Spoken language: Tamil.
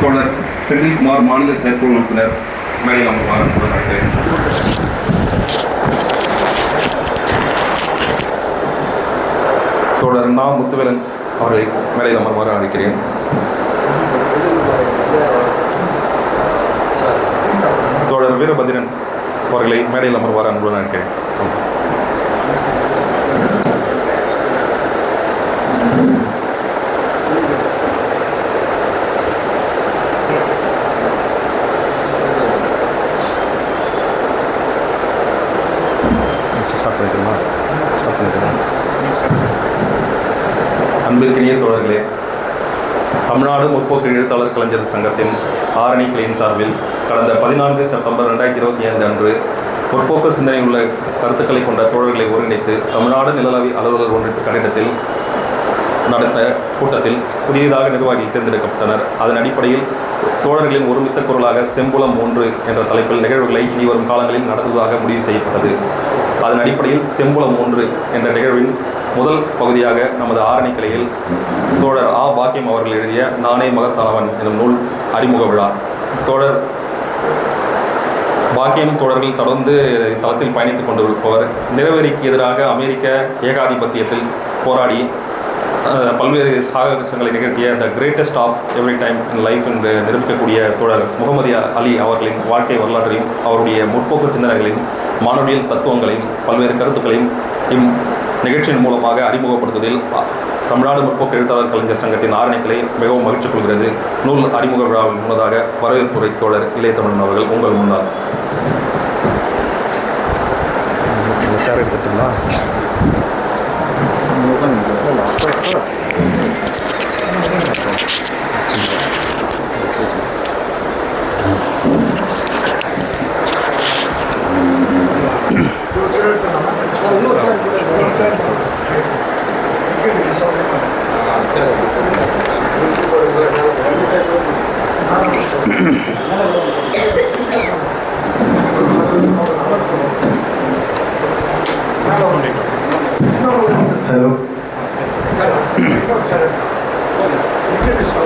தொடர் செந்தில்குமார் மாநில செயற்குழு உறுப்பினர் மேடையில் அமர்வார் தொடர் அழைக்கிறேன் நா. முத்துவேலன் அவரை மேடையில் அமர்வாறு அழைக்கிறேன். தொடர் வீரபதிரன் மேடையில் அமர்வாறு அன்புடன் அழைக்கிறேன் ஸ்டார்ட் பண்ணிட்டுமா? ஸ்டார்ட் பண்ணிட்டுமா? அன்பிற்கினிய தோழர்களே தமிழ்நாடு முற்போக்கு எழுத்தாளர் கலைஞர் சங்கத்தின் ஆரணி கிளையின் சார்பில் கடந்த பதினான்கு செப்டம்பர் ரெண்டாயிரத்தி இருபத்தி ஐந்து அன்று முற்போக்கு சிந்தனை உள்ள கருத்துக்களை கொண்ட தோழர்களை ஒருங்கிணைத்து தமிழ்நாடு நிலளவி அலுவலர் ஒன்றின் கட்டிடத்தில் நடந்த கூட்டத்தில் புதியதாக நிர்வாகிகள் தேர்ந்தெடுக்கப்பட்டனர். அதன் அடிப்படையில் தோழர்களின் ஒருமித்த குரலாக செம்புலம் ஒன்று என்ற தலைப்பில் நிகழ்வுகளை இனிவரும் காலங்களில் நடத்துவதாக முடிவு செய்யப்பட்டது. அதன் அடிப்படையில் செம்புலம் ஒன்று என்ற நிகழ்வின் முதல் பகுதியாக நமது ஆரணி கிளையில் தோழர் ஆ. பாக்கியம் அவர்கள் எழுதிய நானே மகத்தானவன் எனும் நூல் அறிமுக விழா. தோழர் பாக்கியம் தோழர்கள் தொடர்ந்து தளத்தில் பயணித்துக் கொண்டிருப்பவர் நிறவெறிக்கு எதிராக அமெரிக்க ஏகாதிபத்தியத்தில் போராடி பல்வேறு சாகசங்களை நிகழ்த்திய the greatest of every time in life என்று நிரூபிக்கக்கூடிய தோழர் முகமது அலி அவர்களின் வாழ்க்கை வரலாற்றையும் அவருடைய முற்போக்கு சிந்தனைகளையும் மானுடியல் தத்துவங்களையும் பல்வேறு கருத்துக்களையும் இம் நிகழ்ச்சியின் மூலமாக அறிமுகப்படுத்துவதில் தமிழ்நாடு முற்போக்கு எழுத்தாளர் கலைஞர் சங்கத்தின் ஆரணிகளை மிகவும் மகிழ்ச்சி கொள்கிறது. நூல் அறிமுக விழாவின் முன்னதாக வரவேற்புரை தோழர் இளையதமிழன் அவர்கள் உங்கள் முன்னால். 이렇게 자를 것들나 이건 이거 막걸 털어 이렇게 해서 아, Hello.